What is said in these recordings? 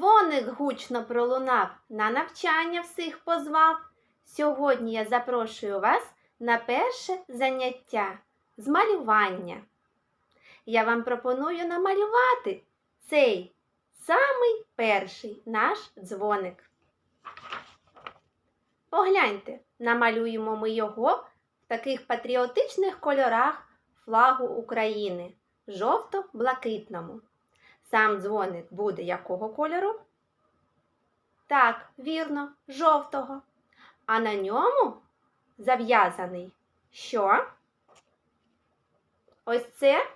Дзвоник гучно пролунав, на навчання всіх позвав. Сьогодні я запрошую вас на перше заняття з малювання. Я вам пропоную намалювати цей самий перший наш дзвоник. Погляньте, намалюємо ми його в таких патріотичних кольорах флагу України жовто-блакитному. Сам дзвоник буде якого кольору? Так, вірно, жовтого. А на ньому зав'язаний що? Ось це?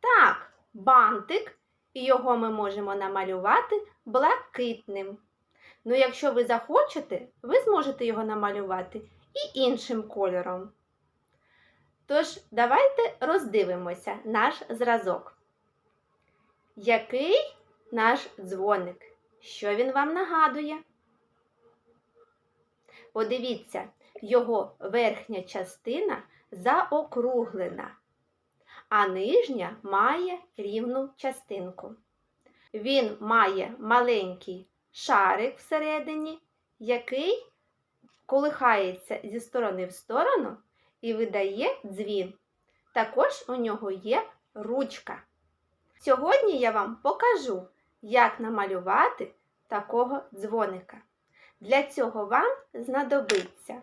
Так, бантик, і його ми можемо намалювати блакитним. Ну, якщо ви захочете, ви зможете його намалювати і іншим кольором. Тож, давайте роздивимося наш зразок. Який наш дзвоник? Що він вам нагадує? Подивіться, його верхня частина заокруглена, а нижня має рівну частинку. Він має маленький шарик всередині, який колихається зі сторони в сторону і видає дзвін. Також у нього є ручка. Сьогодні я вам покажу, як намалювати такого дзвоника. Для цього вам знадобиться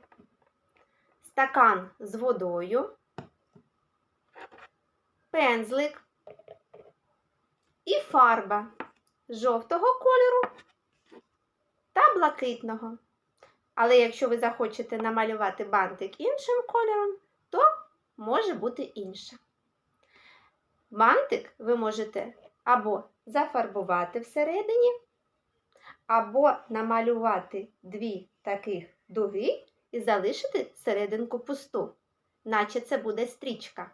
стакан з водою, пензлик і фарба жовтого кольору та блакитного. Але якщо ви захочете намалювати бантик іншим кольором, то може бути інше. Бантик ви можете або зафарбувати всередині, або намалювати дві таких дуги і залишити серединку пусту, наче це буде стрічка.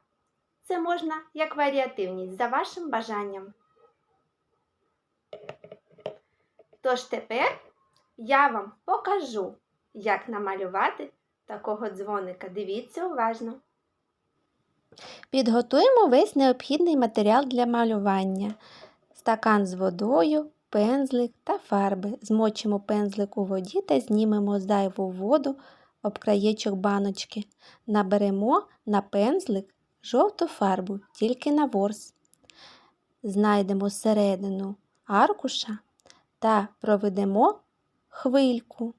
Це можна як варіативність за вашим бажанням. Тож тепер я вам покажу, як намалювати такого дзвоника. Дивіться уважно. Підготуємо весь необхідний матеріал для малювання. Стакан з водою, пензлик та фарби. Змочимо пензлик у воді та знімемо зайву воду об краєчок баночки. Наберемо на пензлик жовту фарбу, тільки на ворс. Знайдемо середину аркуша та проведемо хвильку,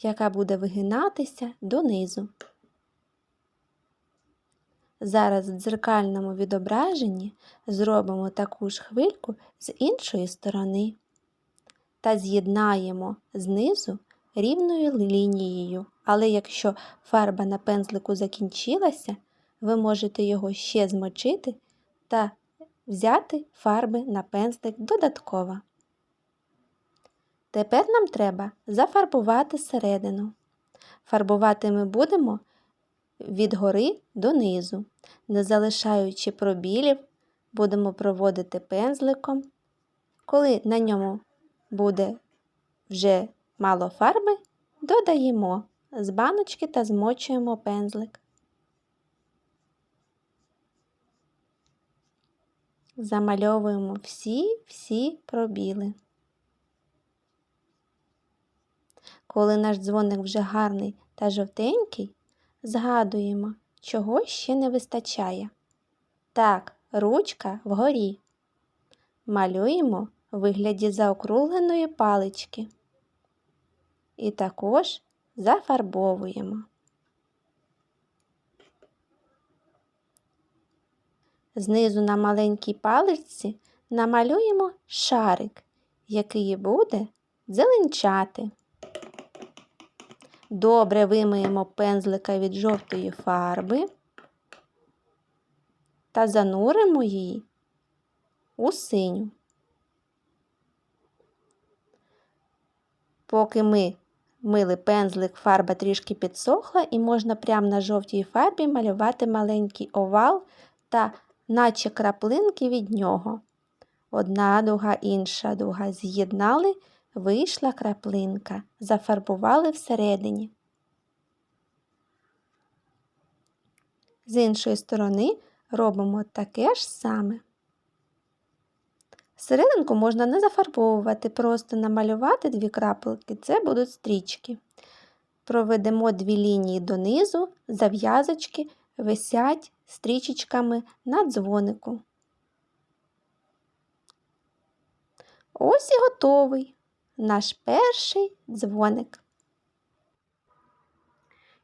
яка буде вигинатися донизу. Зараз в дзеркальному відображенні зробимо таку ж хвильку з іншої сторони та з'єднаємо знизу рівною лінією. Але якщо фарба на пензлику закінчилася, ви можете його ще змочити та взяти фарби на пензлик додатково. Тепер нам треба зафарбувати середину. Фарбувати ми будемо від гори до низу, не залишаючи пробілів, будемо проводити пензликом. Коли на ньому буде вже мало фарби, додаємо з баночки та змочуємо пензлик. Замальовуємо всі-всі пробіли. Коли наш дзвоник вже гарний та жовтенький, згадуємо, чого ще не вистачає. Так, ручка вгорі. Малюємо в вигляді заокругленої палички. І також зафарбовуємо. Знизу на маленькій паличці намалюємо шарик, який буде зеленчати. Добре вимиємо пензлика від жовтої фарби та зануримо її у синю. Поки ми мили пензлик, фарба трішки підсохла, і можна прямо на жовтій фарбі малювати маленький овал та наче краплинки від нього. Одна дуга, інша дуга з'єднали, вийшла краплинка, зафарбували всередині. З іншої сторони робимо таке ж саме. Серединку можна не зафарбовувати, просто намалювати дві крапелки, це будуть стрічки. Проведемо дві лінії донизу, зав'язочки висять стрічечками на дзвонику. Ось і готовий наш перший дзвоник.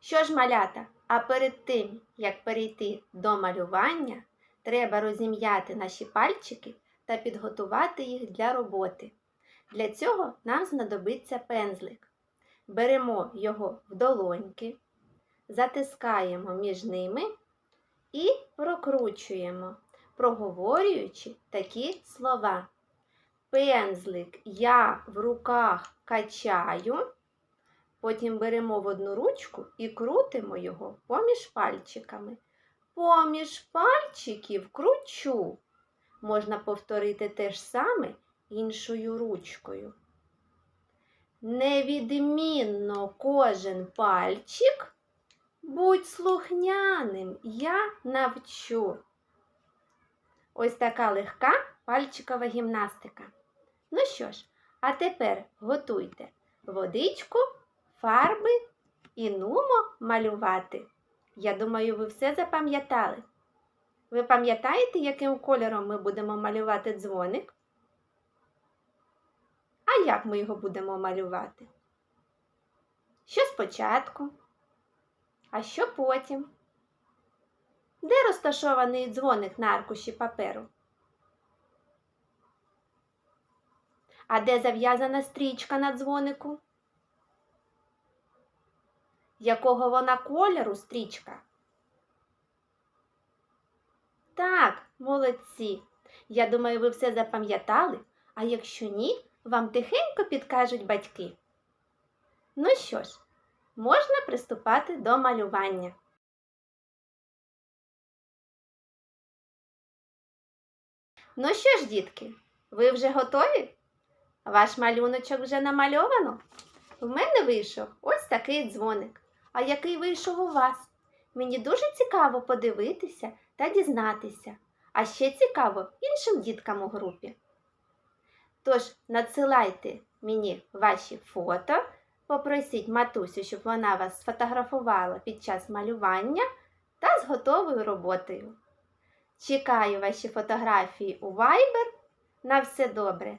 Що ж, малята, а перед тим, як перейти до малювання, треба розім'яти наші пальчики та підготувати їх для роботи. Для цього нам знадобиться пензлик. Беремо його в долоньки, затискаємо між ними і прокручуємо, проговорюючи такі слова. Пензлик я в руках качаю. Потім беремо в одну ручку і крутимо його поміж пальчиками. Поміж пальчиків кручу. Можна повторити те ж саме іншою ручкою. Невідмінно кожен пальчик, будь слухняним, я навчу. Ось така легка пальчикова гімнастика. Ну що ж, а тепер готуйте водичку, фарби і нумо малювати. Я думаю, ви все запам'ятали. Ви пам'ятаєте, яким кольором ми будемо малювати дзвоник? А як ми його будемо малювати? Що спочатку? А що потім? Де розташований дзвоник на аркуші паперу? А де зав'язана стрічка на дзвонику? Якого вона кольору стрічка? Так, молодці. Я думаю, ви все запам'ятали, а якщо ні, вам тихенько підкажуть батьки. Ну що ж, можна приступати до малювання. Ну що ж, дітки, ви вже готові? Ваш малюночок вже намальовано? В мене вийшов ось такий дзвоник. А який вийшов у вас? Мені дуже цікаво подивитися та дізнатися. А ще цікаво іншим діткам у групі. Тож надсилайте мені ваші фото, попросіть матусю, щоб вона вас сфотографувала під час малювання та з готовою роботою. Чекаю ваші фотографії у Viber. На все добре.